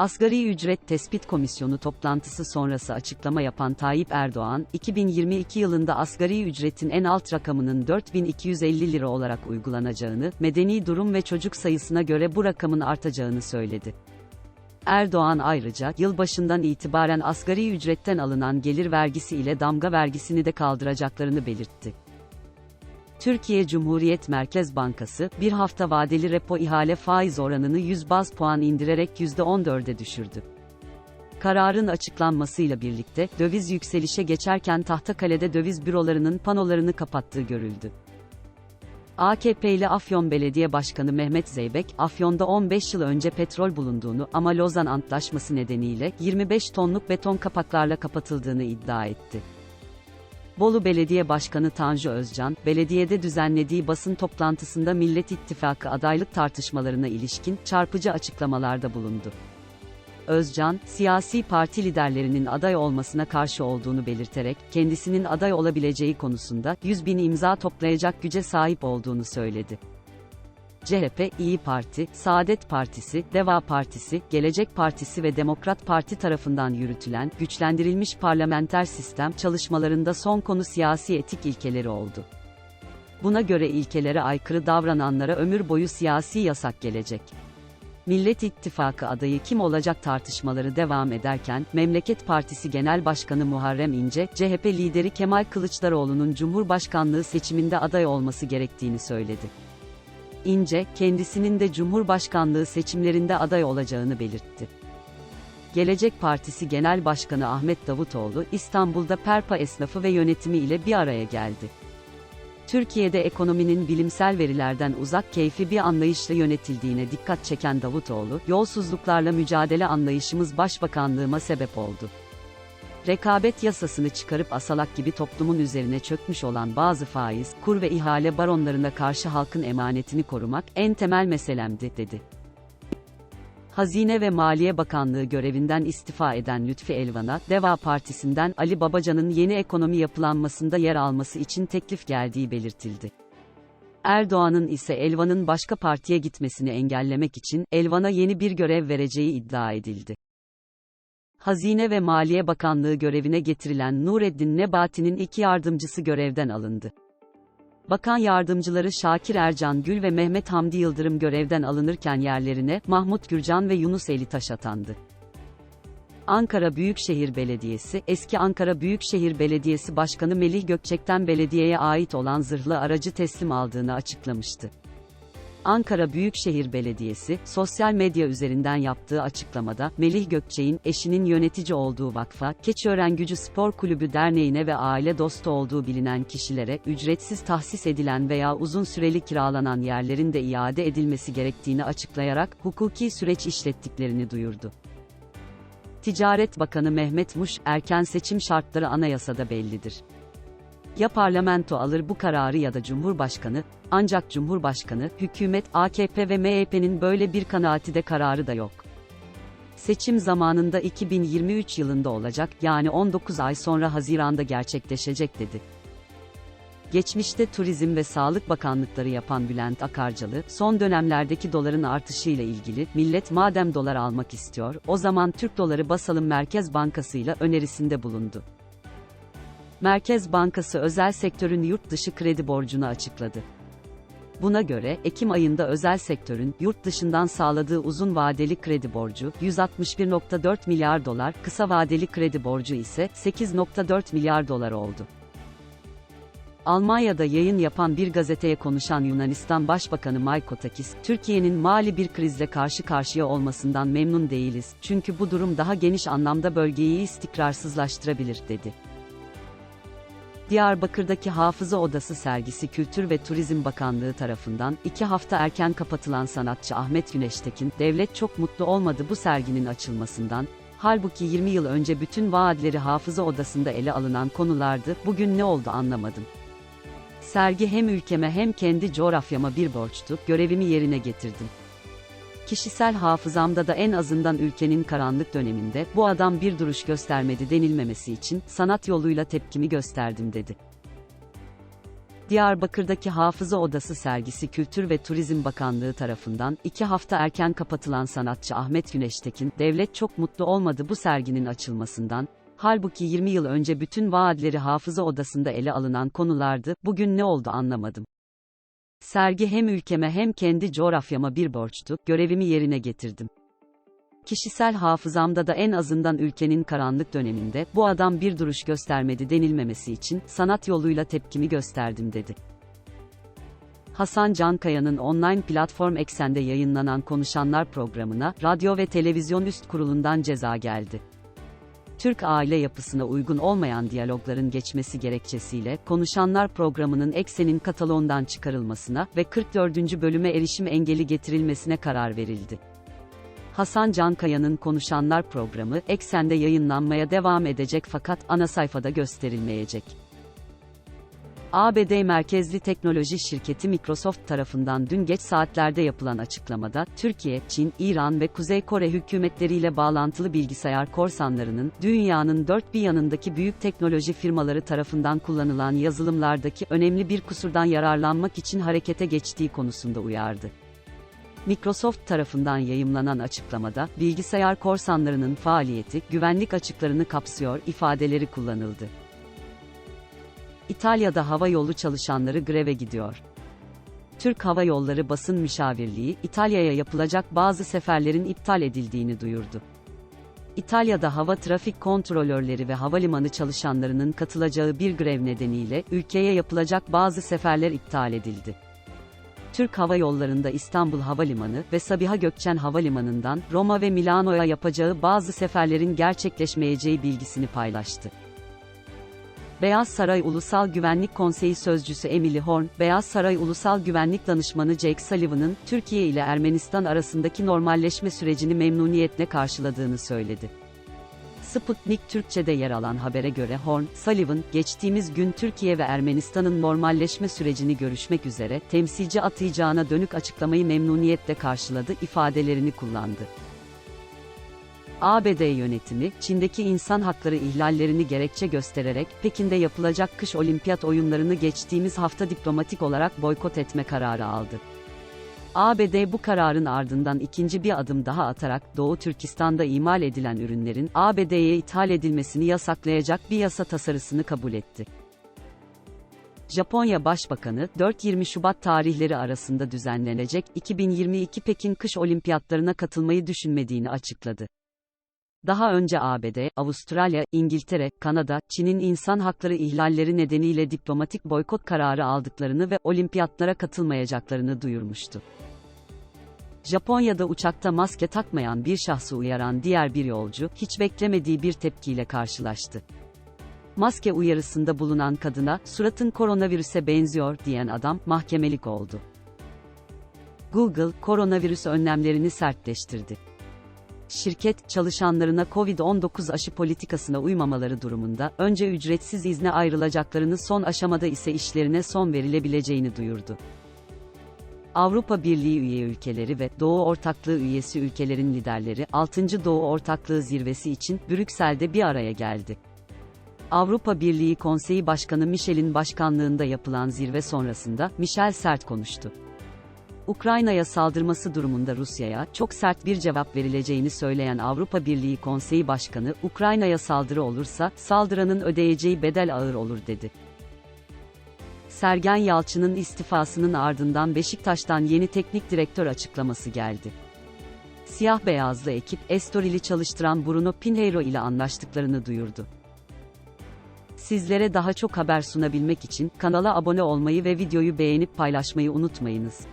Asgari Ücret Tespit Komisyonu toplantısı sonrası açıklama yapan Tayyip Erdoğan, 2022 yılında asgari ücretin en alt rakamının 4250 lira olarak uygulanacağını, medeni durum ve çocuk sayısına göre bu rakamın artacağını söyledi. Erdoğan ayrıca, yılbaşından itibaren asgari ücretten alınan gelir vergisi ile damga vergisini de kaldıracaklarını belirtti. Türkiye Cumhuriyet Merkez Bankası, bir hafta vadeli repo ihale faiz oranını 100 baz puan indirerek %14'e düşürdü. Kararın açıklanmasıyla birlikte, döviz yükselişe geçerken Tahtakale'de döviz bürolarının panolarını kapattığı görüldü. AKP'li Afyon Belediye Başkanı Mehmet Zeybek, Afyon'da 15 yıl önce petrol bulunduğunu ama Lozan Antlaşması nedeniyle 25 tonluk beton kapaklarla kapatıldığını iddia etti. Bolu Belediye Başkanı Tanju Özcan, belediyede düzenlediği basın toplantısında Millet İttifakı adaylık tartışmalarına ilişkin çarpıcı açıklamalarda bulundu. Özcan, siyasi parti liderlerinin aday olmasına karşı olduğunu belirterek, kendisinin aday olabileceği konusunda 100 bin imza toplayacak güce sahip olduğunu söyledi. CHP, İyi Parti, Saadet Partisi, Deva Partisi, Gelecek Partisi ve Demokrat Parti tarafından yürütülen güçlendirilmiş parlamenter sistem çalışmalarında son konu siyasi etik ilkeleri oldu. Buna göre ilkelere aykırı davrananlara ömür boyu siyasi yasak gelecek. Millet İttifakı adayı kim olacak tartışmaları devam ederken, Memleket Partisi Genel Başkanı Muharrem İnce, CHP lideri Kemal Kılıçdaroğlu'nun Cumhurbaşkanlığı seçiminde aday olması gerektiğini söyledi. İnce, kendisinin de Cumhurbaşkanlığı seçimlerinde aday olacağını belirtti. Gelecek Partisi Genel Başkanı Ahmet Davutoğlu, İstanbul'da Perpa esnafı ve yönetimi ile bir araya geldi. Türkiye'de ekonominin bilimsel verilerden uzak keyfi bir anlayışla yönetildiğine dikkat çeken Davutoğlu, yolsuzluklarla mücadele anlayışımız başbakanlığıma sebep oldu. Rekabet yasasını çıkarıp asalak gibi toplumun üzerine çökmüş olan bazı faiz, kur ve ihale baronlarına karşı halkın emanetini korumak en temel meselemdi, dedi. Hazine ve Maliye Bakanlığı görevinden istifa eden Lütfi Elvan'a, Deva Partisi'nden Ali Babacan'ın yeni ekonomi yapılanmasında yer alması için teklif geldiği belirtildi. Erdoğan'ın ise Elvan'ın başka partiye gitmesini engellemek için, Elvan'a yeni bir görev vereceği iddia edildi. Hazine ve Maliye Bakanlığı görevine getirilen Nureddin Nebati'nin iki yardımcısı görevden alındı. Bakan yardımcıları Şakir Ercan Gül ve Mehmet Hamdi Yıldırım görevden alınırken yerlerine Mahmut Gürcan ve Yunus Elitaş atandı. Ankara Büyükşehir Belediyesi, eski Ankara Büyükşehir Belediyesi Başkanı Melih Gökçek'ten belediyeye ait olan zırhlı aracı teslim aldığını açıklamıştı. Ankara Büyükşehir Belediyesi, sosyal medya üzerinden yaptığı açıklamada, Melih Gökçek'in eşinin yönetici olduğu vakfa, Keçiören Gücü Spor Kulübü Derneği'ne ve aile dostu olduğu bilinen kişilere, ücretsiz tahsis edilen veya uzun süreli kiralanan yerlerin de iade edilmesi gerektiğini açıklayarak, hukuki süreç işlettiklerini duyurdu. Ticaret Bakanı Mehmet Muş, erken seçim şartları anayasada bellidir. Ya parlamento alır bu kararı ya da Cumhurbaşkanı, ancak Cumhurbaşkanı, hükümet, AKP ve MHP'nin böyle bir kanaati de kararı da yok. Seçim zamanında 2023 yılında olacak, yani 19 ay sonra Haziran'da gerçekleşecek dedi. Geçmişte Turizm ve Sağlık Bakanlıkları yapan Bülent Akarcalı, son dönemlerdeki doların artışıyla ilgili, millet madem dolar almak istiyor, o zaman Türk doları basalım Merkez Bankası ile önerisinde bulundu. Merkez Bankası özel sektörün yurt dışı kredi borcunu açıkladı. Buna göre, Ekim ayında özel sektörün, yurt dışından sağladığı uzun vadeli kredi borcu, 161.4 milyar dolar, kısa vadeli kredi borcu ise, 8.4 milyar dolar oldu. Almanya'da yayın yapan bir gazeteye konuşan Yunanistan Başbakanı Mitsotakis, Türkiye'nin mali bir krizle karşı karşıya olmasından memnun değiliz, çünkü bu durum daha geniş anlamda bölgeyi istikrarsızlaştırabilir, dedi. Diyarbakır'daki Hafıza Odası sergisi Kültür ve Turizm Bakanlığı tarafından iki hafta erken kapatılan sanatçı Ahmet Güneştekin, devlet çok mutlu olmadı bu serginin açılmasından, halbuki 20 yıl önce bütün vaatleri Hafıza Odası'nda ele alınan konulardı, bugün ne oldu anlamadım. Sergi hem ülkeme hem kendi coğrafyama bir borçtu, görevimi yerine getirdim. Kişisel hafızamda da en azından ülkenin karanlık döneminde, bu adam bir duruş göstermedi denilmemesi için, sanat yoluyla tepkimi gösterdim dedi. Diyarbakır'daki Hafıza Odası sergisi Kültür ve Turizm Bakanlığı tarafından iki hafta erken kapatılan sanatçı Ahmet Güneştekin, devlet çok mutlu olmadı bu serginin açılmasından, halbuki 20 yıl önce bütün vaatleri Hafıza Odası'nda ele alınan konulardı, bugün ne oldu anlamadım. Sergi hem ülkeme hem kendi coğrafyama bir borçtu, görevimi yerine getirdim. Kişisel hafızamda da en azından ülkenin karanlık döneminde, bu adam bir duruş göstermedi denilmemesi için, sanat yoluyla tepkimi gösterdim dedi. Hasan Cankaya'nın online platform Eksen'de yayınlanan Konuşanlar programına, radyo ve televizyon üst kurulundan ceza geldi. Türk aile yapısına uygun olmayan diyalogların geçmesi gerekçesiyle, Konuşanlar programının Eksen'in kataloğundan çıkarılmasına ve 44. bölüme erişim engeli getirilmesine karar verildi. Hasan Cankaya'nın Konuşanlar programı, Eksen'de yayınlanmaya devam edecek fakat ana sayfada gösterilmeyecek. ABD merkezli teknoloji şirketi Microsoft tarafından dün geç saatlerde yapılan açıklamada, Türkiye, Çin, İran ve Kuzey Kore hükümetleriyle bağlantılı bilgisayar korsanlarının, dünyanın dört bir yanındaki büyük teknoloji firmaları tarafından kullanılan yazılımlardaki önemli bir kusurdan yararlanmak için harekete geçtiği konusunda uyardı. Microsoft tarafından yayımlanan açıklamada, bilgisayar korsanlarının faaliyeti, güvenlik açıklarını kapsıyor ifadeleri kullanıldı. İtalya'da hava yolu çalışanları greve gidiyor. Türk Hava Yolları basın müşavirliği, İtalya'ya yapılacak bazı seferlerin iptal edildiğini duyurdu. İtalya'da hava trafik kontrolörleri ve havalimanı çalışanlarının katılacağı bir grev nedeniyle, ülkeye yapılacak bazı seferler iptal edildi. Türk Hava Yolları'nda İstanbul Havalimanı ve Sabiha Gökçen Havalimanı'ndan Roma ve Milano'ya yapacağı bazı seferlerin gerçekleşmeyeceği bilgisini paylaştı. Beyaz Saray Ulusal Güvenlik Konseyi Sözcüsü Emily Horn, Beyaz Saray Ulusal Güvenlik Danışmanı Jake Sullivan'ın, Türkiye ile Ermenistan arasındaki normalleşme sürecini memnuniyetle karşıladığını söyledi. Sputnik Türkçe'de yer alan habere göre Horn, Sullivan, geçtiğimiz gün Türkiye ve Ermenistan'ın normalleşme sürecini görüşmek üzere, temsilci atayacağına dönük açıklamayı memnuniyetle karşıladı ifadelerini kullandı. ABD yönetimi, Çin'deki insan hakları ihlallerini gerekçe göstererek, Pekin'de yapılacak kış olimpiyat oyunlarını geçtiğimiz hafta diplomatik olarak boykot etme kararı aldı. ABD bu kararın ardından ikinci bir adım daha atarak Doğu Türkistan'da imal edilen ürünlerin ABD'ye ithal edilmesini yasaklayacak bir yasa tasarısını kabul etti. Japonya Başbakanı, 4-20 Şubat tarihleri arasında düzenlenecek 2022 Pekin Kış Olimpiyatlarına katılmayı düşünmediğini açıkladı. Daha önce ABD, Avustralya, İngiltere, Kanada, Çin'in insan hakları ihlalleri nedeniyle diplomatik boykot kararı aldıklarını ve olimpiyatlara katılmayacaklarını duyurmuştu. Japonya'da uçakta maske takmayan bir şahsı uyaran diğer bir yolcu, hiç beklemediği bir tepkiyle karşılaştı. Maske uyarısında bulunan kadına, suratın koronavirüse benziyor diyen adam, mahkemelik oldu. Google, koronavirüs önlemlerini sertleştirdi şirket, çalışanlarına COVID-19 aşı politikasına uymamaları durumunda, önce ücretsiz izne ayrılacaklarını son aşamada ise işlerine son verilebileceğini duyurdu. Avrupa Birliği üye ülkeleri ve Doğu Ortaklığı üyesi ülkelerin liderleri 6. Doğu Ortaklığı zirvesi için Brüksel'de bir araya geldi. Avrupa Birliği Konseyi Başkanı Michel'in başkanlığında yapılan zirve sonrasında Michel sert konuştu. Ukrayna'ya saldırması durumunda Rusya'ya çok sert bir cevap verileceğini söyleyen Avrupa Birliği Konseyi Başkanı, Ukrayna'ya saldırı olursa saldıranın ödeyeceği bedel ağır olur dedi. Sergen Yalçın'ın istifasının ardından Beşiktaş'tan yeni teknik direktör açıklaması geldi. Siyah beyazlı ekip Estoril'i çalıştıran Bruno Pinheiro ile anlaştıklarını duyurdu. Sizlere daha çok haber sunabilmek için kanala abone olmayı ve videoyu beğenip paylaşmayı unutmayınız.